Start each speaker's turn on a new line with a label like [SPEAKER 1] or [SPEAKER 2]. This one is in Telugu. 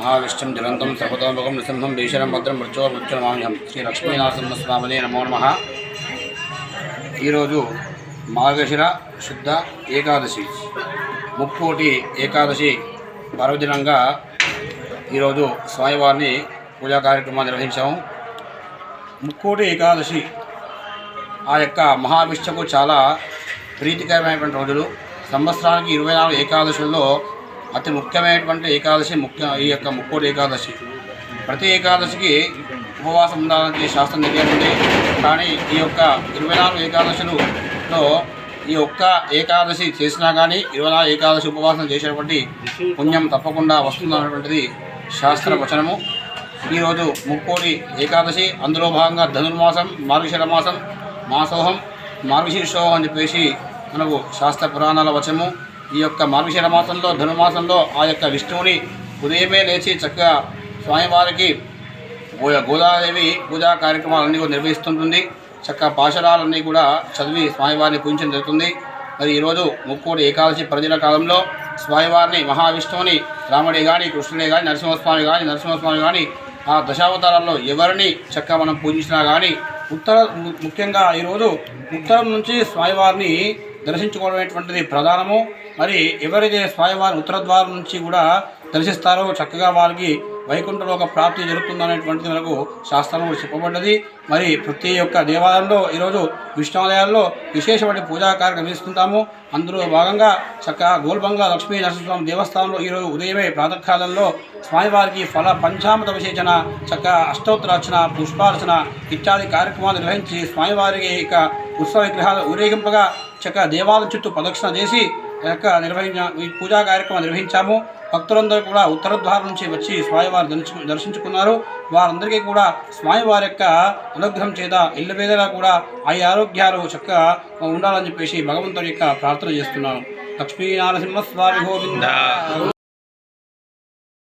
[SPEAKER 1] మహావిష్ణం జలంతం సర్వతోముఖం నృసింహం భీషణం భద్రం మృత్యో మృత్యునమామ్యం శ్రీ లక్ష్మీనరసింహస్వామినే నమో నమ ఈరోజు మార్గశిర శుద్ధ ఏకాదశి ముక్కోటి ఏకాదశి పర్వదినంగా ఈరోజు స్వామివారిని పూజా కార్యక్రమాన్ని నిర్వహించాము. ముక్కోటి ఏకాదశి ఆ యొక్క మహావిష్ణుకు చాలా ప్రీతికరమైనటువంటి రోజులు. సంవత్సరానికి ఇరవై నాలుగు ఏకాదశుల్లో అతి ముఖ్యమైనటువంటి ఏకాదశి ముఖ్య ఈ యొక్క ముక్కోటి ఏకాదశి. ప్రతి ఏకాదశికి ఉపవాసం ఉండాలని శాస్త్రం తెలియనుంది కానీ ఈ యొక్క ఇరవై నాలుగు ఏకాదశులలో ఈ ఒక్క ఏకాదశి చేసినా కానీ ఇరవై నాలుగు ఏకాదశి ఉపవాసం చేసేటువంటి పుణ్యం తప్పకుండా వస్తుందన్నటువంటిది శాస్త్ర వచనము. ఈరోజు ముక్కోటి ఏకాదశి అందులో భాగంగా ధనుర్మాసం మార్గశిర మాసం మాసోహం మార్గశీర్షోహం అని చెప్పేసి మనకు శాస్త్ర పురాణాల వచనము. ఈ యొక్క మార్గశిర మాసంలో ధనుమాసంలో ఆ యొక్క విష్ణువుని ఉదయమే లేచి చక్కగా స్వామివారికి గోదాదేవి పూజా కార్యక్రమాలన్నీ కూడా నిర్వహిస్తుంటుంది. చక్కగా పాశరాలన్నీ కూడా చదివి స్వామివారిని పూజించడం జరుగుతుంది. మరి ఈరోజు ముక్కోటి ఏకాదశి ప్రజల కాలంలో స్వామివారిని మహావిష్ణువుని రాముడే కానీ కృష్ణుడే కానీ నరసింహస్వామి కానీ నరసింహస్వామి కానీ ఆ దశావతారాల్లో ఎవరిని చక్కగా మనం పూజించినా కానీ ఉత్తర ముఖ్యంగా ఈరోజు ఉత్తరం నుంచి స్వామివారిని దర్శించుకోవడమైనటువంటిది ప్రధానము. మరి ఎవరైతే స్వామివారి ఉత్తర ద్వారం నుంచి కూడా దర్శిస్తారో చక్కగా వారికి వైకుంఠంలో ఒక ప్రాప్తి జరుగుతుందనేటువంటిది మనకు శాస్త్రంలో చెప్పబడ్డది. మరి ప్రతి ఒక్క దేవాలయంలో ఈరోజు విష్ణువాలయాల్లో విశేషమైన పూజా కార్యక్రమం తీసుకుంటాము అందులో భాగంగా చక్కగా గోల్బంగా లక్ష్మీ నరసింహస్వామి దేవస్థానంలో ఈరోజు ఉదయమే ప్రాతకాలంలో స్వామివారికి ఫల పంచామృత విశేషణ చక్కగా అష్టోత్తరార్చన పుష్పార్చన ఇత్యాది కార్యక్రమాలు నిర్వహించి స్వామివారికి ఇక ఉత్సవ విగ్రహాలు ఊరేగింపగా చక్కగా దేవాలయం చుట్టూ ప్రదక్షిణ చేసి యొక్క నిర్వహించ ఈ పూజా కార్యక్రమం నిర్వహించాము. భక్తులందరూ కూడా ఉత్తర ద్వారం నుంచి వచ్చి స్వామివారు దర్శించు దర్శించుకున్నారు. వారందరికీ కూడా స్వామివారి యొక్క అనుగ్రహం చేత ఇళ్ళ వేదలా కూడా ఆ ఆరోగ్యాలు చక్కగా ఉండాలని చెప్పేసి భగవంతుడి యొక్క ప్రార్థన చేస్తున్నాను లక్ష్మీనారసింహ స్వామి గోవింద.